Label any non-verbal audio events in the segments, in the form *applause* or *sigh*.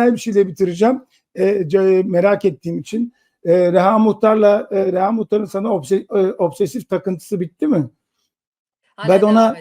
bir şeyle bitireceğim. E, merak ettiğim için. E, Reha Muhtar'la e, Reha Muhtar'ın sana obse- e, obsesif takıntısı bitti mi? Hala Ben ona-.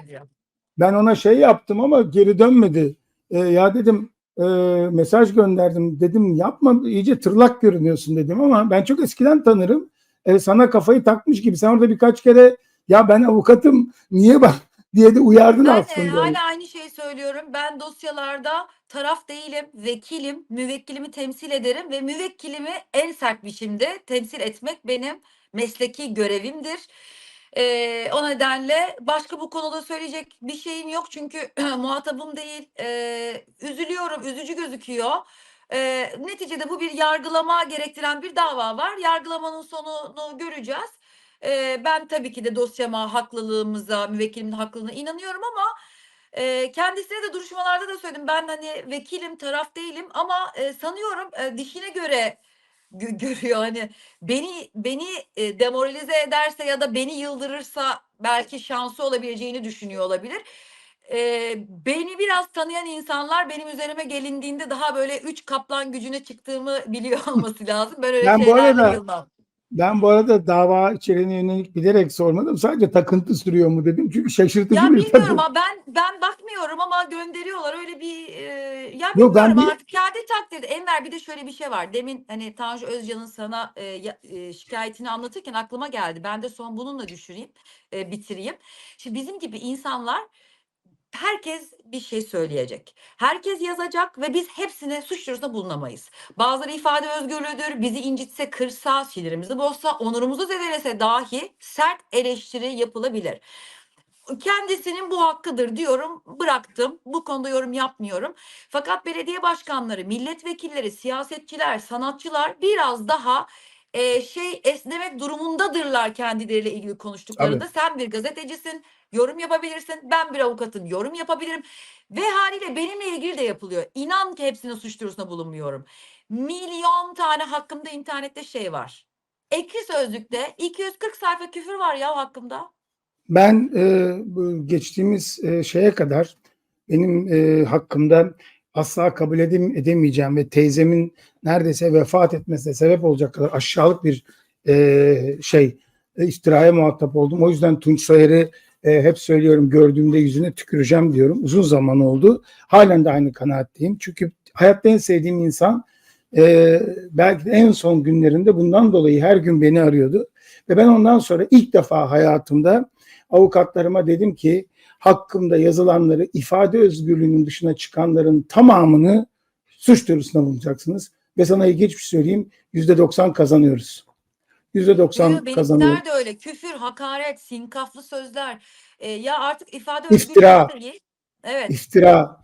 Ben ona şey yaptım ama geri dönmedi. E, ya dedim e, mesaj gönderdim. Dedim yapma iyice tırlak görünüyorsun dedim ama ben çok eskiden tanırım. E, sana kafayı takmış gibi. Sen orada birkaç kere ya ben avukatım niye bak diye de uyardın Ben e, aslında. hala aynı şeyi söylüyorum. Ben dosyalarda taraf değilim, vekilim, müvekkilimi temsil ederim ve müvekkilimi en sert biçimde temsil etmek benim mesleki görevimdir. Ee, o nedenle başka bu konuda söyleyecek bir şeyim yok çünkü *clears throat* muhatabım değil. Ee, üzülüyorum, üzücü gözüküyor. Ee, neticede bu bir yargılama gerektiren bir dava var. Yargılamanın sonunu göreceğiz. Ee, ben tabii ki de dosyama, haklılığımıza, müvekkilimin haklılığına inanıyorum ama e, kendisine de duruşmalarda da söyledim. Ben hani vekilim, taraf değilim ama e, sanıyorum e, dişine göre gö- *laughs* görüyor. Hani beni beni e, demoralize ederse ya da beni yıldırırsa belki şansı olabileceğini düşünüyor olabilir. E, beni biraz tanıyan insanlar benim üzerime gelindiğinde daha böyle üç kaplan gücüne çıktığımı biliyor olması lazım. Ben öyle Ben bu şeylerle arada- yılmam. Ben bu arada dava içeriğine yönelik bilerek sormadım. Sadece takıntı sürüyor mu dedim. Çünkü şaşırtıcı Ya bir bilmiyorum ama ben ben bakmıyorum ama gönderiyorlar öyle bir e, ya Yok, ben bilmiyorum bir- artık kendi takdirde Enver bir de şöyle bir şey var. Demin hani Tanju Özcan'ın sana e, e, şikayetini anlatırken aklıma geldi. Ben de son bununla düşüreyim, e, bitireyim. Şimdi bizim gibi insanlar herkes bir şey söyleyecek. Herkes yazacak ve biz hepsine suç duyurusunda bulunamayız. Bazıları ifade özgürlüğüdür. Bizi incitse, kırsa, sinirimizi bozsa, onurumuzu zedelese dahi sert eleştiri yapılabilir. Kendisinin bu hakkıdır diyorum. Bıraktım. Bu konuda yorum yapmıyorum. Fakat belediye başkanları, milletvekilleri, siyasetçiler, sanatçılar biraz daha e, şey esnemek durumundadırlar kendileriyle ilgili konuştuklarında. Sen bir gazetecisin, yorum yapabilirsin. Ben bir avukatım, yorum yapabilirim. Ve haliyle benimle ilgili de yapılıyor. İnan ki hepsine suç duyurusunda bulunmuyorum. Milyon tane hakkımda internette şey var. Ekşi Sözlük'te 240 sayfa küfür var ya hakkımda. Ben e, geçtiğimiz e, şeye kadar benim e, hakkımda asla kabul edem edemeyeceğim ve teyzemin neredeyse vefat etmesine sebep olacak kadar aşağılık bir e, şey e, iftiraya muhatap oldum. O yüzden Tunç Soyer'i e, hep söylüyorum gördüğümde yüzüne tüküreceğim diyorum. Uzun zaman oldu. Halen de aynı kanaatteyim. Çünkü hayatta en sevdiğim insan e, belki de en son günlerinde bundan dolayı her gün beni arıyordu. Ve ben ondan sonra ilk defa hayatımda avukatlarıma dedim ki hakkımda yazılanları ifade özgürlüğünün dışına çıkanların tamamını suç duyurusuna bulunacaksınız. Ve sana ilginç bir şey söyleyeyim. Yüzde doksan kazanıyoruz. Yüzde doksan Diyor, kazanıyoruz. benimkiler de öyle. Küfür, hakaret, sinkaflı sözler. E, ya artık ifade İftira. özgürlüğü. Evet. İftira,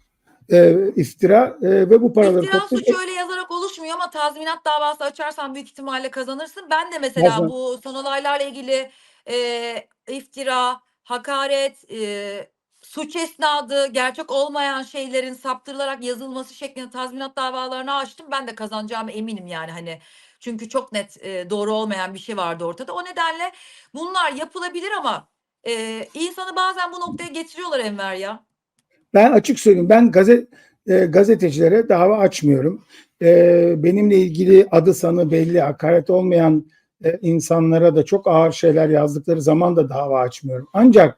e, iftira e, ve bu paraları İftira toplayıp- suçu öyle yazarak oluşmuyor ama tazminat davası açarsan büyük ihtimalle kazanırsın. Ben de mesela Kazan- bu son olaylarla ilgili e, iftira, hakaret, e, suç esnadı, gerçek olmayan şeylerin saptırılarak yazılması şeklinde tazminat davalarını açtım. Ben de kazanacağıma eminim yani hani. Çünkü çok net e, doğru olmayan bir şey vardı ortada. O nedenle bunlar yapılabilir ama e, insanı bazen bu noktaya getiriyorlar Enver ya. Ben açık söyleyeyim ben gazet e, gazetecilere dava açmıyorum. E, benimle ilgili adı sanı belli hakaret olmayan e, insanlara da çok ağır şeyler yazdıkları zaman da dava açmıyorum. Ancak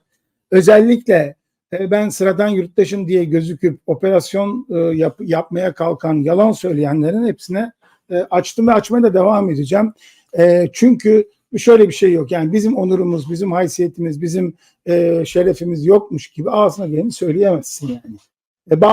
özellikle e, ben sıradan yurttaşım diye gözüküp operasyon e, yap- yapmaya kalkan yalan söyleyenlerin hepsine e, açtım ve açmaya da devam edeceğim. Çünkü şöyle bir şey yok yani bizim onurumuz, bizim haysiyetimiz, bizim şerefimiz yokmuş gibi ağzına geleni söyleyemezsin yani.